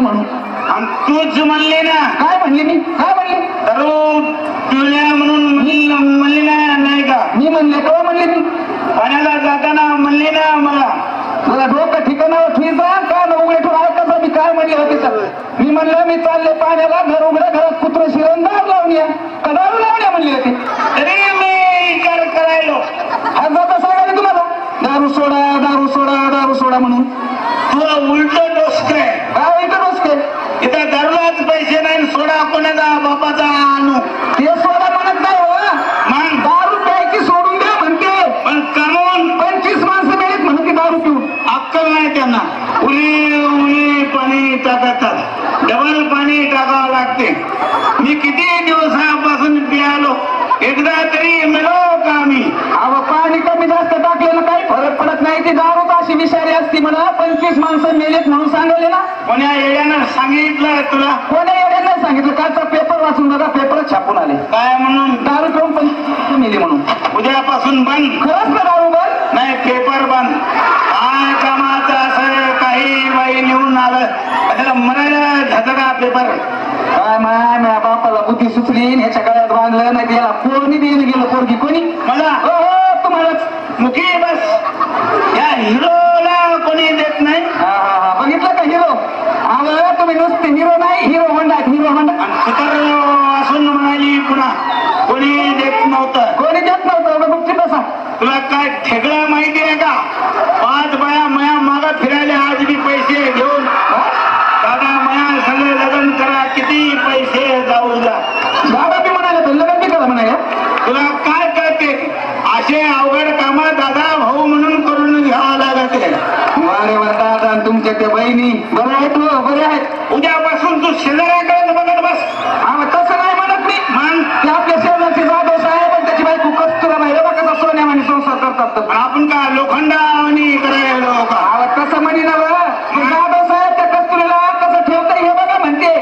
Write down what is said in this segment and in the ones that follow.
म्हणून. आणि तूच म्हणले ना. काय म्हणले मी? काय म्हणले दारू पिवल्या म्हणून म्हणली म्हणली ना नाही का मी म्हणले केव्हा म्हणले मी पाण्याला जाताना म्हणली ना मला मला डोकं ठिकाणावर ठेवा का उघडे ठेवा. ऐकायचं मी काय म्हणले होते तर मी म्हणलं मी चालले पाण्याला घर उघडं घरात कुत्र शिरण दार लावून या का दारू लावून या म्हणले होते तरी मी विचार करायलो आज जाता सांगायला तुम्हाला दारू सोडा दारू सोडा दारू सोडा म्हणून तुला उलट डोसक आहे काय इथं बसते इथं दारूलाच पैसे नाही आणि सोडा कोणाचा बापाचा आणू ते सोडा म्हणत नाही हो मग दारू प्यायची सोडून द्या म्हणते पण कमवून पंचवीस माणसं मिळत म्हणते दारू पिऊन अक्कल नाही त्यांना उली उली पाणी टाकतात डबल पाणी टाकावं लागते मी किती दिवसापासून पियालो एकदा तरी मिळो का मी अहो पाणी कमी जास्त टाकलेलं काही फरक पडत नाही ती दारू तर अशी विषारी असती म्हणा पंचवीस माणसं मेलेत म्हणून सांगले ना कोण्या येड्यानं सांगितलं तुला? कोण्या नाही सांगितलं? कालचा पेपर वाचून बघा पेपरच छापून आले. काय म्हणून? दारू पिऊन पंचवीस मेली म्हणून. उद्यापासून बंद. खरंच ना दारू बंद? नाही पेपर बंद. काय कामाचं असं काही बाई निवडून आलं? त्याला म्हणायला झटका पेपर काय माय माझ्या बापाला बुद्धी सुचली ह्याच्या गळ्यात बांधलं नाही त्याला कोणी देईल गेलं पोरगी कोणी? मला? हो हो मुखी बस. या हिरोला कोणी देत नाही. हा हा हा. बघितलं का हिरो अहो तुम्ही नुसते हिरो नाही हिरो होंडा हिरो होंडा तुतर असून म्हणाली पुन्हा कोणी देत नव्हतं. कोणी देत नव्हतं? बसा तुला काय ठेकळा माहिती आहे का? पाच बाया मया मागा फिरायला आज बी पैसे घेऊन दादा मया सगळे लग्न करा किती पैसे जाऊ द्या दादा बी म्हणाले तर लग्न बी करा म्हणाले तुला काय कळते असे अवघड काम दादा भाऊ म्हणून करून घ्यावं लागते वारे वर दादा आणि तुमच्या त्या बहिणी. बरं आहेत हो बरे आहेत. उद्यापासून तू शेजाऱ्याकडे बघत बस. अहो तसं नाही म्हणत मी मग ते आपल्या शेजारचे जाधव साहेब आणि त्याची बायको कस्तुरा बाई बघा कसा सोन्यामाने संसार करतात. आपण का लोखंडावणी करायला का? अहो तसं म्हणी ना बरं. ते जाधव साहेब त्या कस्तुरीला कसं ठेवतंय हे बघा म्हणते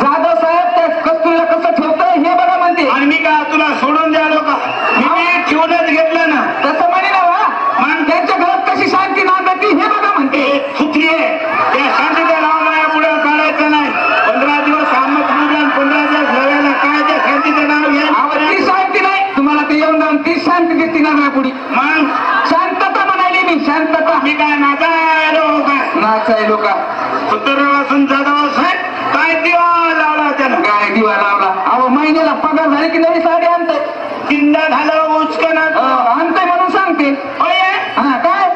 जाधव साहेब त्या कस्तुरीला कसं ठेवतंय हे बघा म्हणते आणि मी का तुला सोडून द्यालो का मी बी ठेवूनच घेतलं ना तसं म्हणे ना बा. मग त्यांच्या घरात कशी शांती नांदती हे बघा म्हणते ते सुत्री आहे त्या शांतीच्या नावाला पुढे काढायचं नाही पंधरा दिवस आमत आणि पंधरा दिवस लढायला काय त्या शांतीचं नाव अहो ती घ्या शांती नाही तुम्हाला ते येऊन जाऊन ती शांती देते ना पुढी मग शांतता शांतता मी काय नाचायलो काय नाचाय लोका. सुतरवासून जाधव साहेब काय दिवा लावला त्यानं? काय दिवा लावला? अहो महिन्याला पगार झाले की नवी साडी आणताय. किंदा झालं उचकनात आणताय म्हणून सांगते. हा काय?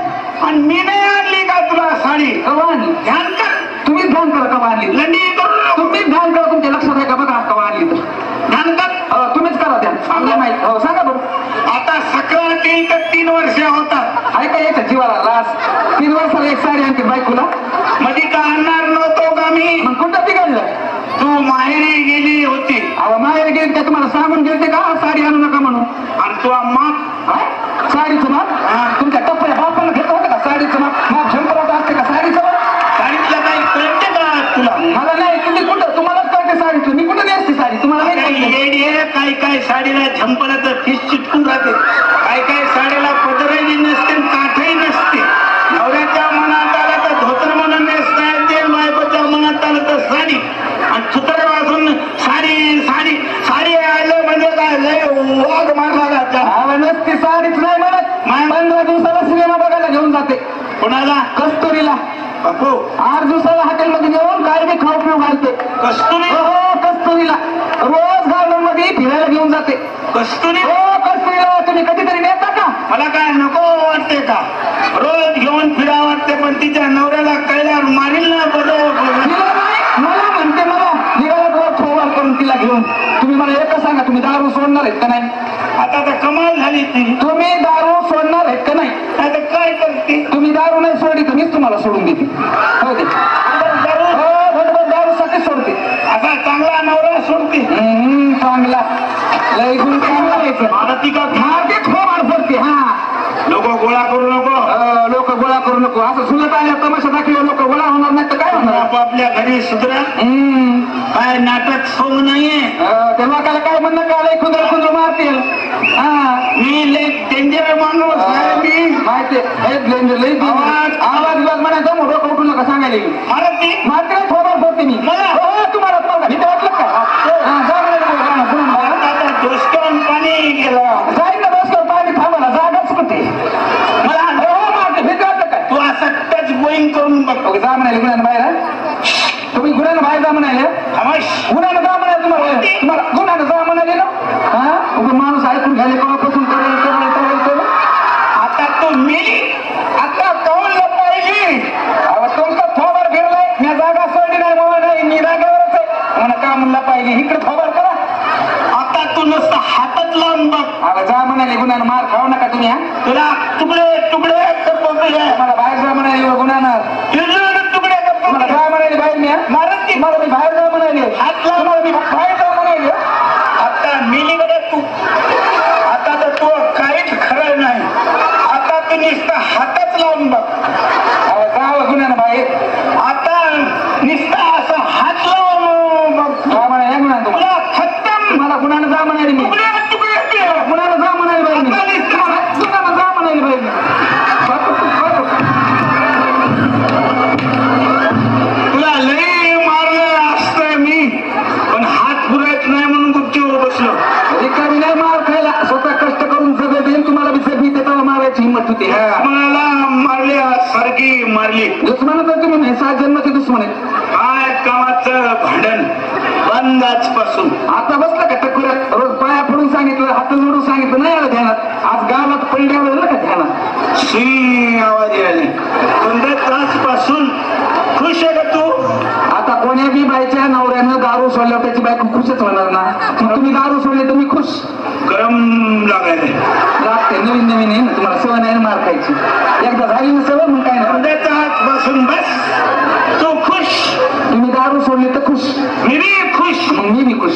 आणि मी नाही आणली का तुला साडी? कवा आणली? ध्यान कर. तुम्हीच ध्यान करा कवा आणली. लंडी करू नको तुम्हीच ध्यान करा तुमच्या लक्षात आहे का बघा कवा आणली तर ध्यान कर हो, तुम्हीच करा ध्यान सांगा माहिती हो सांगा बरं आता सक्रात येईल तर तीन वर्ष होतात ऐका याच्या जीवाला लास तीन वर्षाला एक साडी आणते बायकोला. मध्ये का आणणार नव्हतो का मी? मग कुठं बिघडलं? तू माहेरी गेली होती. अहो माहेर गेली का तुम्हाला सांगून गेलते का? साडी आणू नका म्हणून. आणि तू माप काय? साडीचं माप. तुमच्या टप्प्या बापाला घेत होतं का साडीचं माप? माप शंभराचं असते का साडीचं माप? साडीतलं काही कळते का तुला? मला नाही. तुम्ही कुठं? तुम्हालाच कळते साडीचं मी कुठं नेसते साडी? तुम्हाला काही काही काही साडीला झंपलं तर फिश चिटकून राहते काही काही साडीला पदरही नसते आणि काठही नसते नवऱ्याच्या मनात आलं तर धोतर म्हणून नेसता येते बायकोच्या मनात आलं तर साडी आणि सुतर वाजून साडी साडी साडी आलं म्हणजे काय लय वाघ मारला जाता अहो, नसती साडीच नाही म्हणत माय- पंधरा दिवसाला सिनेमा बघायला घेऊन जाते कोणाला? कस्तुरीला. बापू. आठ दिवसाला हॉटेलमध्ये घेऊन काय बी खाऊ पिऊ घालते. कस्तुरी? हो हो कस्तुरीला. रोज गार्डनमध्ये फिरायला घेऊन जाते. कस्तुरी? हो कस्तुरीला तुम्ही कधीतरी नेता का? मला काय नको वाटते का? रोज घेऊन फिरा वाटते पण तिच्या नवऱ्याला कळल्यावर मारील ना बरोबर तिला नाही मला म्हणते मला. निघाला थोवाल करून तिला घेऊन. तुम्ही मला एकच सांगा तुम्ही दारू सोडणार आहेत का नाही? आता तर कमाल झाली ती. तुम्ही दारू सोडणार आहेत का नाही आता काय करते तुम्ही तर मीच तुम्हाला सोडून देते. हो दे. दारू हो बरोबर दारू साठी सोडते. असा चांगला नवरा सोडते. चांगला. मारती का मारते थोबाड फोडते हा. लोक गोळा करू नको. लोक गोळा करू नको. असं सुलत आल्या तमाशा दाखल लोक गोळा होणार नाही तर काय होणार? आपापल्या घरी सुधरा. काय नाटक सोंग नाहीये त्या लोकाला काय म्हणणं? का लय खुंदर खुंदर मारतील. हा. मी लय डेंजर माणूस. माहिती लय danger, लय. आवाज- आवाज बिवाज म्हणायचा डोकं उठू नका सांगायला. मी. मारती मारते ना फोडते मी. मला? हो, हो, वाटलं का? हा, जा बोल, हा, बोला. आता पाणी गेलं. जाईल ना बस कर पाणी थांबा जागाच कुठे? मला हो हो, मारते भीती काय तू असं टच गोईंग करून बघ. ओके, जा म्हणाले गुन्ह्यानं बाहेर हा? तुम्ही गुन्ह्यानं बाहेर जा म्हणाले हमाश. गुन्ह्यानं जा म्हणाले तुम्हाला. तुम्हाला गुन्ह्यानं जा म्हणाले ना हा उगा माणूस ऐकून घ्यायला केव्हापासून करायला करायला करायला करायला आता तू मिली आता कौल पाहिजे अहो तुमचा थोबाड फिरलाय मी जागा सोडली नाही म्हणून नाही मी जागेवरच आहे म्हणा का म्हणला पाहिजे इकडे थोबाड करा आता तू नुसतं हातात लावून बघ गुन्ह्यानं मार खाऊ नका तुम्ही हा. तुला तुकडे तुकडे मला बाहेर जा म्हणाले तुझे तुकडे मला जा म्हणाले बाहेर मी? मारत मला मी बाहेर जा म्हणाले. हात. मला मी बाहेर जा म्हणाले आता मिलीकडे तू आता तर तू काहीच खरं नाही आता तू नुसतं हातच लावून बघ अहो जा हो गुन्ह्यानं बाहेर आता नुसतं असं हात लावून बघ जा म्हणाले गुन्ह्यानं तुम्हाला तुला खत्तम मला गुन्ह्यानं जा म्हणाले मी तुकडे तुकडे केलं. गुन्ह्यानं जा म्हणाले बाहेर मी आता नुसतं गुन्ह्यानं जा म्हणाले बाहेर मी बापू, बापू. तुला लई मारलं असतं मी पण हात पुरत नाही म्हणून गुच्चीवर बसलो रिकामी नाही मार खायला स्वतः कष्ट करून जगत देईन तुम्हाला बी सगळी त्याला मारायची हिंमत होती हा. मला मारली सारखी मारली दुश्मन तर तुम्ही नाही सात जन्माचे दुश्मन आहेत काय कामाचं भांडण बंद आजपासून. आता बसला का टकुऱ्यात? रोज पाया पडून सांगितलं हात जोडून सांगितलं नाही आलं ध्यानात. आज गावात पडल्यावर आलं का ध्यानात? श्री आवाज आली. पंधरा तासपासून खुश आहे का तू? आता कोण्या बी बायच्या नवऱ्यानं दारू सोडल्यावर त्याची बायको खुशच होणार ना? मग तुम्ही दारू सोडले तुम्ही खुश. गरम लागायला लागते नवीन नवीन आहे ना तुम्हाला सवय नाही मारकायची मार खायची. एकदा झाली ना सवय मग काय ना पंधरा तासपासून बस? तू खुश? mímicos, mímicos